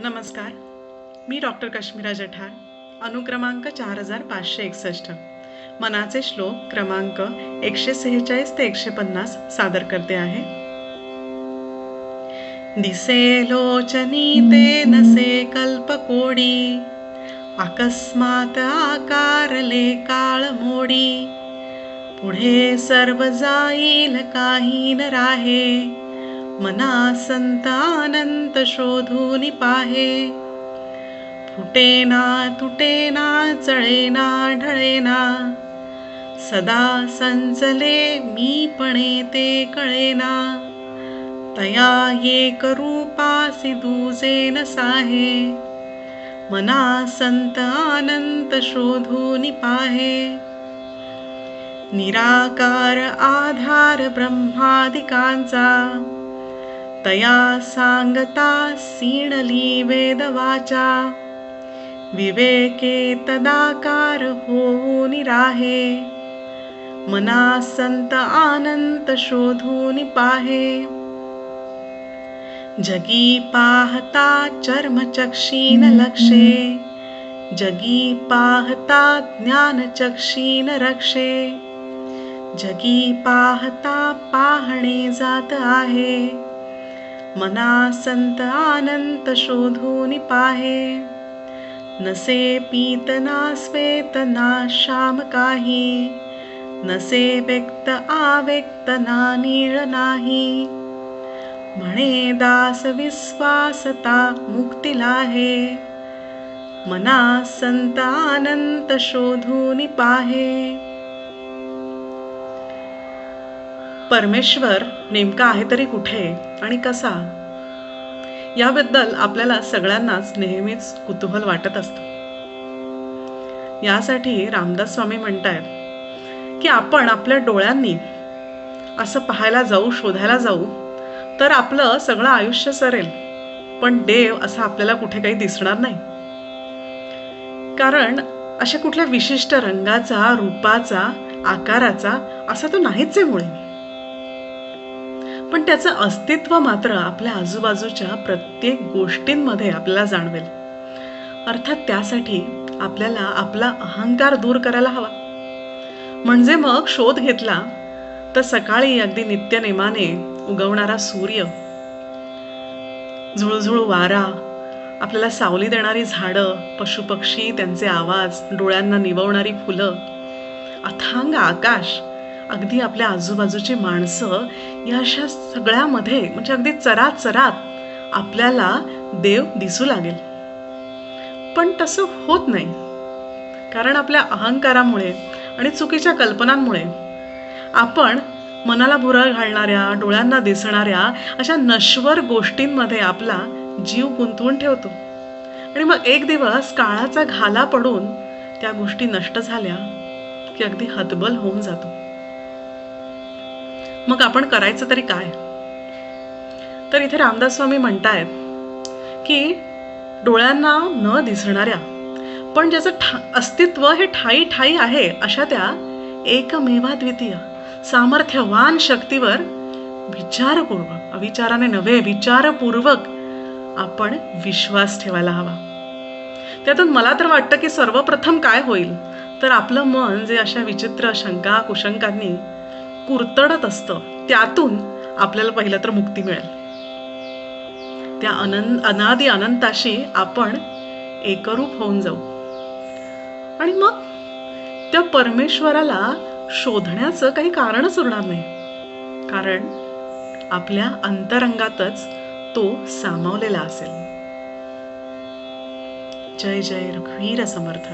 नमस्कार. मी डॉक्टर काश्मीरा जठार अनुक्रमांक चार हजार पाचशे एकसष्ट. मनाचे श्लोक क्रमांक एकशे सेहेचाळीस ते एकशे पन्नास सादर करते आहे. दिसे लोचनी ते नसे कल्पकोडी अकस्मात आकारले काळ मोडी पुढे सर्व जाईल काही न राहे. मना संत अनंत शोधून पाहे फुटेना तुटेना चळेना ढळेना सदा संचले मीपणे ते कळेना। तया एक रूपासी दुजे न साहे। मना संत अनंत शोधून पाहे निराकार आधार ब्रह्मादिकांचा। तया सांगता सीणली वेदवाचा विवेके तदाकार होऊन राहे मना संत आनंत शोधून पाहे जगी पाहता चर्मचक्षीन लक्षे। जगी पाहता ज्ञानचक्षीन रक्षे। जगी पाहता पाहणे जात आहे मना संत आनंत शोधून पाहे नसे पीतना स्वेतना श्याम काही। नसे व्यक्त आव्यक्त ना नीळ नाही। म्हणे दास विश्वासता मुक्तीला हे मना संत आनंत शोधून पाहे परमेश्वर नेमका आहे तरी कुठे आणि कसा? याबद्दल आपल्याला सगळ्यांनाच नेहमीच कुतूहल वाटत असतं. यासाठी रामदास स्वामी म्हणतायत की आपण आपल्या डोळ्यांनी असं पाहायला जाऊ शोधायला जाऊ तर आपलं सगळं आयुष्य सरेल. पण देव असा आपल्याला कुठे काही दिसणार नाही. कारण अशा कुठल्या विशिष्ट रंगाचा रूपाचा आकाराचा असा तो नाहीच आहे मुळे. त्याचं अस्तित्व मात्र आपल्या आजूबाजूच्या प्रत्येक गोष्टींमध्ये आपल्याला जाणवेल. अर्थात त्यासाठी आपल्याला आपला अहंकार दूर करायला हवा. म्हणजे मग शोध घेतला तर सकाळी अगदी नित्यनेमाने उगवणारा सूर्य झुळझुळ वारा आपल्याला सावली देणारी झाडं पशुपक्षी त्यांचे आवाज डोळ्यांना निववणारी फुलं अथांग आकाश अगदी आपल्या आजूबाजूची माणसं या अशा सगळ्यामध्ये म्हणजे अगदी चरात चरात आपल्याला देव दिसू लागेल. पण तसं होत नाही. कारण आपल्या अहंकारामुळे आणि चुकीच्या कल्पनांमुळे आपण मनाला भुरळ घालणाऱ्या डोळ्यांना दिसणाऱ्या अशा नश्वर गोष्टींमध्ये आपला जीव गुंतवून ठेवतो. आणि मग एक दिवस काळाचा घाला पडून त्या गोष्टी नष्ट झाल्या की अगदी हतबल होऊन जातो. मग आपण करायचं तरी काय? तर इथे रामदास स्वामी म्हणतायत की डोळ्यांना न दिसणाऱ्या पण ज्याचं ठा अस्तित्व हे ठाई ठाई आहे अशा त्या एकमेवाद्वितीय सामर्थ्यवान शक्तीवर विचारपूर्वक अविचाराने नव्हे विचारपूर्वक आपण विश्वास ठेवायला हवा. त्यातून मला तर वाटतं की सर्वप्रथम काय होईल? तर आपलं मन जे अशा विचित्र शंका कुशंकांनी कुरतडत असतं त्यातून आपल्याला पहिलं तर मुक्ती मिळेल. त्या अनंत अनादी अनंताशी आपण एकरूप होऊन जाऊ. आणि मग त्या परमेश्वराला शोधण्याचं काही कारणच उरणार नाही. कारण आपल्या अंतरंगातच तो सामावलेला असेल. जय जय रघुवीर समर्थ